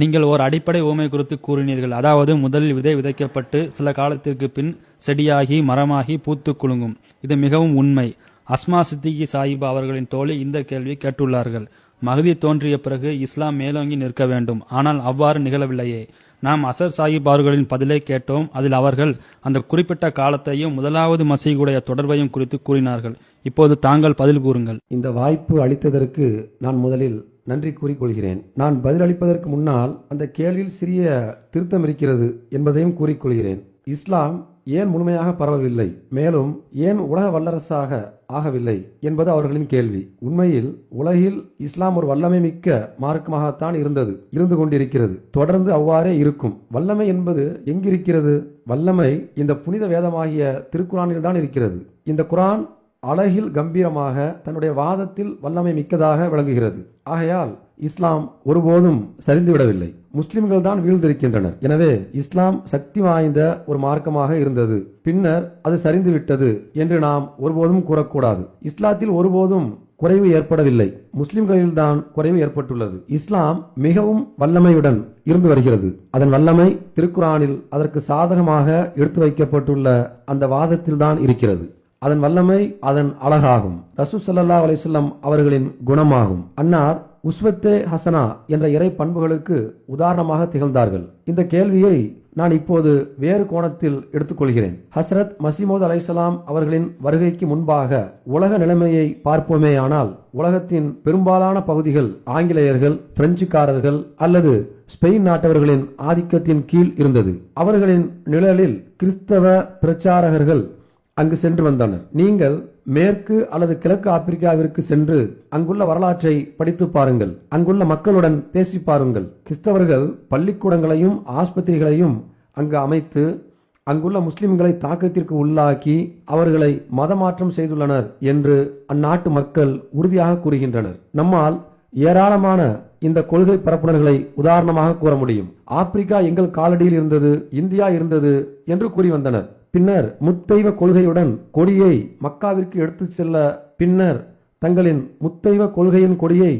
நீங்கள் ஓர் அடிப்படை ஓமை குறித்து கூறினீர்கள். அதாவது முதலில் விதை விதைக்கப்பட்டு சில காலத்திற்கு பின் செடியாகி மரமாகி பூத்து குலுங்கும். இது மிகவும் உண்மை. அஸ்மா சித்திகி சாஹிபா அவர்களின் தோழி இந்த கேள்வி கேட்டுள்ளார்கள். மகதி தோன்றிய பிறகு இஸ்லாம் மேலோங்கி நிற்க வேண்டும். ஆனால் அவ்வாறு நிகழவில்லையே. நாம் அசர் சாஹிப் அவர்களின் பதிலை கேட்டோம். அதில் அவர்கள் அந்த குறிப்பிட்ட காலத்தையும் முதலாவது மசீகுடைய தொடர்பையும் குறித்து கூறினார்கள். இப்போது தாங்கள் பதில் கூறுங்கள். இந்த வாய்ப்பு அளித்ததற்கு நான் முதலில் நன்றி கூறிக்கொள்கிறேன். நான் பதிலளிப்பதற்கு முன்னால் அந்த கேள்வியில் சிறிய திருத்தம் இருக்கிறது என்பதையும் கூறிக்கொள்கிறேன். இஸ்லாம் ஏன் முழுமையாக பரவவில்லை? மேலும் ஏன் உலக வல்லரசாக ஆகவில்லை என்பது அவர்களின் கேள்வி. உண்மையில் உலகில் இஸ்லாம் ஒரு வல்லமை மிக்க மார்க்கமாகத்தான் இருந்தது இருந்து கொண்டிருக்கிறது. தொடர்ந்து அவ்வாறே இருக்கும். வல்லமை என்பது எங்கிருக்கிறது? வல்லமை இந்த புனித வேதமாகிய திருக்குறானில் தான் இருக்கிறது. இந்த குரான் அழகில் கம்பீரமாக தன்னுடைய வாதத்தில் வல்லமை மிக்கதாக விளங்குகிறது. ஆகையால் இஸ்லாம் ஒருபோதும் சரிந்துவிடவில்லை முஸ்லிம்கள் தான் வீழ்ந்திருக்கின்றனர். எனவே இஸ்லாம் சக்தி வாய்ந்த ஒரு மார்க்கமாக இருந்தது. பின்னர் அது சரிந்து விட்டது என்று நாம் ஒருபோதும் கூறக்கூடாது. இஸ்லாத்தில் ஒருபோதும் குறைவு ஏற்படவில்லை. முஸ்லிம்களில்தான் குறைவு ஏற்பட்டுள்ளது. இஸ்லாம் மிகவும் வல்லமையுடன் இருந்து வருகிறது. அதன் வல்லமை திருக்குறானில் அதற்கு சாதகமாக எடுத்து வைக்கப்பட்டுள்ள அந்த வாதத்தில்தான் இருக்கிறது. அதன் வல்லமை அதன் அழகாகும். ரசூ சல்லா அலிசல்லாம் அவர்களின் குணமாகும். அன்னார் உஸ்வத்தே ஹசனா என்ற இறை பண்புகளுக்கு உதாரணமாக திகழ்ந்தார்கள். இந்த கேள்வியை நான் இப்போது வேறு கோணத்தில் எடுத்துக்கொள்கிறேன். ஹஸ்ரத் மசிமோத் அலைசலாம் அவர்களின் வருகைக்கு முன்பாக உலக நிலைமையை பார்ப்போமேயானால் உலகத்தின் பெரும்பாலான பகுதிகள் ஆங்கிலேயர்கள் பிரெஞ்சுக்காரர்கள் அல்லது ஸ்பெயின் நாட்டவர்களின் ஆதிக்கத்தின் கீழ் இருந்தது. அவர்களின் நிழலில் கிறிஸ்தவ பிரச்சாரகர்கள் அங்கு சென்று வந்தனர். நீங்கள் மேற்கு அல்லது கிழக்கு ஆப்பிரிக்காவிற்கு சென்று அங்குள்ள வரலாற்றை படித்து பாருங்கள். அங்குள்ள மக்களுடன் பேசி பாருங்கள். கிறிஸ்தவர்கள் பள்ளிக்கூடங்களையும் ஆஸ்பத்திரிகளையும் அங்கு அமைத்து அங்குள்ள முஸ்லிம்களை தாக்கத்திற்கு உள்ளாக்கி அவர்களை மதமாற்றம் செய்துள்ளனர் என்று அந்நாட்டு மக்கள் உறுதியாக கூறுகின்றனர். நம்மால் ஏராளமான இந்த கொள்கை பரப்புனர்களை உதாரணமாக கூற முடியும். ஆப்பிரிக்கா எங்கள் காலடியில் இருந்தது இந்தியா இருந்தது என்று கூறி வந்தனர். பின்னர் முத்தெய்வ கொள்கையுடன் கொடியை மக்காவிற்கு எடுத்துச் செல்ல பின்னர் தங்களின் முத்தெய்வ கொள்கையின் கொடியை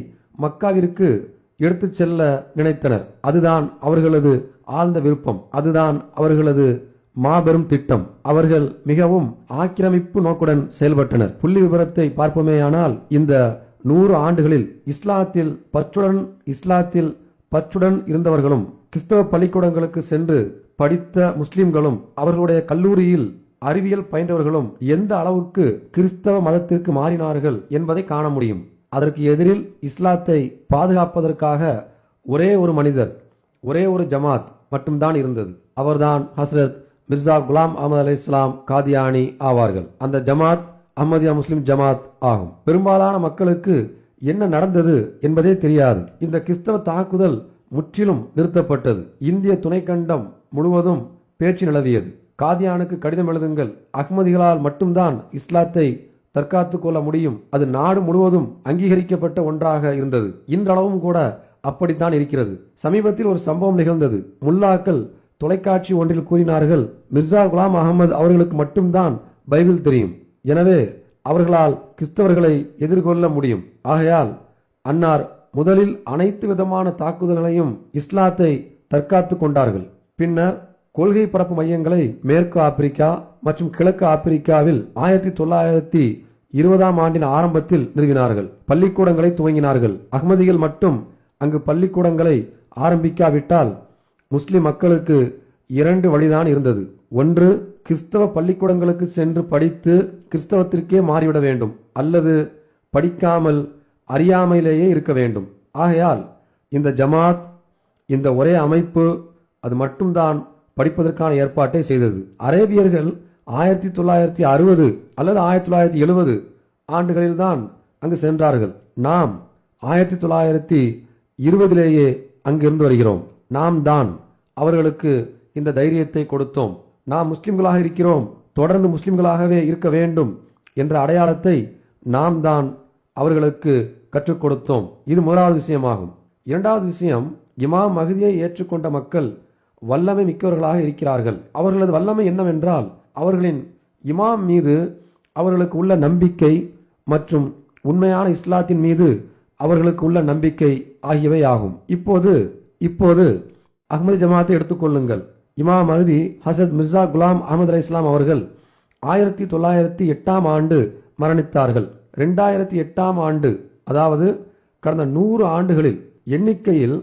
மக்காவிற்கு எடுத்துச் செல்ல நினைத்தனர். அதுதான் அவர்களது ஆழ்ந்த விருப்பம். அதுதான் அவர்களது மாபெரும் திட்டம். அவர்கள் மிகவும் ஆக்கிரமிப்பு நோக்குடன் செயல்பட்டனர். புள்ளி விவரத்தை பார்ப்போமேயானால் இந்த நூறு ஆண்டுகளில் இஸ்லாத்தில் பற்றுடன் இஸ்லாத்தில் பற்றுடன் இருந்தவர்களும் கிறிஸ்தவ பள்ளிக்கூடங்களுக்கு சென்று படித்த முஸ்லிம்களும் அவர்களுடைய கல்லூரியில் அறிவியல் பயின்றவர்களும் எந்த அளவுக்கு கிறிஸ்தவ மதத்திற்கு மாறினார்கள் என்பதை காண முடியும். அதற்கு எதிரில் இஸ்லாத்தை பாதுகாப்பதற்காக ஒரே ஒரு மனிதர் ஒரே ஒரு ஜமாத் மட்டும்தான் இருந்தது. அவர்தான் ஹஸ்ரத் மிர்சா குலாம் அகமது அலி இஸ்லாம் காதியானி ஆவார்கள். அந்த ஜமாத் அஹமதியா முஸ்லிம் ஜமாத் ஆகும். பெரும்பாலான மக்களுக்கு என்ன நடந்தது என்பதே தெரியாது. இந்த கிறிஸ்தவ தாக்குதல் முற்றிலும் நிறுத்தப்பட்டது. இந்திய துணைக்கண்டம் முழுவதும் பேச்சு நிலவியது. காதியானுக்கு கடிதம் எழுதுங்கள். அஹ்மதிகளால் மட்டும்தான் இஸ்லாத்தை தற்காத்து கொள்ள முடியும். அது நாடு முழுவதும் அங்கீகரிக்கப்பட்ட ஒன்றாக இருந்தது. இன்றளவும் கூட அப்படித்தான் இருக்கிறது. சமீபத்தில் ஒரு சம்பவம் நிகழ்ந்தது. முல்லாக்கள் தொலைக்காட்சி ஒன்றில் கூறினார்கள் மிர்சா குலாம் அகமது அவர்களுக்கு மட்டும்தான் பைபிள் தெரியும். எனவே அவர்களால் கிறிஸ்தவர்களை எதிர்கொள்ள முடியும். ஆகையால் அன்னார் முதலில் அனைத்து விதமான தாக்குதல்களையும் இஸ்லாத்தை தற்காத்து கொண்டார்கள். பின்னர் கொள்கை பரப்பு மையங்களை மேற்கு ஆப்பிரிக்கா மற்றும் கிழக்கு ஆப்பிரிக்காவில் ஆயிரத்தி தொள்ளாயிரத்தி இருபதாம் ஆண்டின் ஆரம்பத்தில் நிறுவினார்கள். பள்ளிக்கூடங்களை துவங்கினார்கள். அகமதிகள் மட்டும் அங்கு பள்ளிக்கூடங்களை ஆரம்பிக்காவிட்டால் முஸ்லிம் மக்களுக்கு இரண்டு வழிதான் இருந்தது. ஒன்று கிறிஸ்தவ பள்ளிக்கூடங்களுக்கு சென்று படித்து கிறிஸ்தவத்திற்கே மாறிவிட வேண்டும். அல்லது படிக்காமல் அறியாமையிலேயே இருக்க வேண்டும். ஆகையால் இந்த ஜமாத் இந்த ஒரே அமைப்பு அது மட்டும்தான் படிப்பதற்கான ஏற்பாட்டை செய்தது. அரேபியர்கள் ஆயிரத்தி தொள்ளாயிரத்தி அறுபது அல்லது ஆயிரத்தி தொள்ளாயிரத்தி எழுபது ஆண்டுகளில்தான் அங்கு சென்றார்கள். நாம் ஆயிரத்தி தொள்ளாயிரத்தி இருபதிலேயே அங்கிருந்து வருகிறோம். நாம் தான் அவர்களுக்கு இந்த தைரியத்தை கொடுத்தோம். நாம் முஸ்லிம்களாக இருக்கிறோம். தொடர்ந்து முஸ்லிம்களாகவே இருக்க வேண்டும் என்ற அடையாளத்தை நாம் தான் அவர்களுக்கு கற்றுக் கொடுத்தோம். இது முதலாவது விஷயமாகும். இரண்டாவது விஷயம் இமாம் மகதியை ஏற்றுக்கொண்ட மக்கள் வல்லமை மிக்கவர்களாக இருக்கிறார்கள். அவர்களது வல்லமை என்னவென்றால் அவர்களின் இமாம் மீது அவர்களுக்கு உள்ள நம்பிக்கை மற்றும் உண்மையான இஸ்லாத்தின் மீது அவர்களுக்கு உள்ள நம்பிக்கை ஆகியவை ஆகும். இப்போது இப்போது அகமது ஜமாத்தை எடுத்துக்கொள்ளுங்கள் இமாம் மஹதி ஹசத் மிர்சா குலாம் அகமது அலி இஸ்லாம் அவர்கள் ஆயிரத்தி தொள்ளாயிரத்தி எட்டாம் ஆண்டு மரணித்தார்கள். ரெண்டாயிரத்தி எட்டாம் ஆண்டு அதாவது கடந்த நூறு ஆண்டுகளில் எண்ணிக்கையில்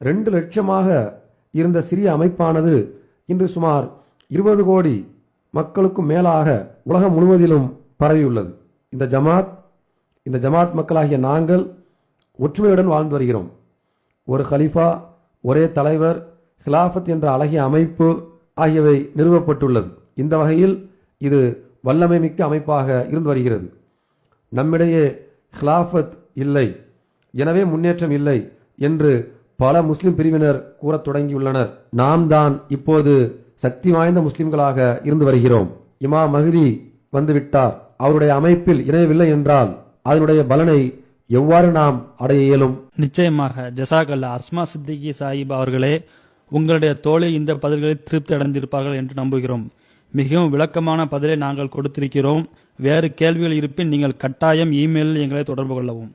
ரெண்டு லட்சமாக இருந்த சிறிய அமைப்பானது இன்று சுமார் இருபது கோடி மக்களுக்கும் மேலாக உலகம் முழுவதிலும் பரவியுள்ளது. இந்த ஜமாத் இந்த ஜமாத் மக்களாகிய நாங்கள் ஒற்றுமையுடன் வாழ்ந்து வருகிறோம். ஒரு ஹலீஃபா ஒரே தலைவர் ஹிலாஃபத் என்ற அழகிய அமைப்பு ஆகியவை நிறுவப்பட்டுள்ளது. இந்த வகையில் இது வல்லமை மிக்க அமைப்பாக இருந்து வருகிறது. நம்மிடையே ஹிலாஃபத் இல்லை. எனவே முன்னேற்றம் இல்லை என்று பல முஸ்லிம் பிரிவினர் கூறத் தொடங்கியுள்ளனர். நாம் தான் இப்போது சக்தி வாய்ந்த முஸ்லிம்களாக இருந்து வருகிறோம். இமா மஹதி வந்துவிட்டார். அவருடைய அமைப்பில் இணையவில்லை என்றால் அதனுடைய பலனை எவ்வாறு நாம் அடைய இயலும்? நிச்சயமாக ஜசாகல்லா அஸ்மா சித்திகி சாஹிப் அவர்களே உங்களுடைய தோழி இந்த பதில்களை திருப்தி அடைந்திருப்பார்கள் என்று நம்புகிறோம். மிகவும் விளக்கமான பதிலை நாங்கள் கொடுத்திருக்கிறோம். வேறு கேள்விகள் இருப்பின் நீங்கள் கட்டாயம் இமெயிலில் எங்களை தொடர்பு கொள்ளவும்.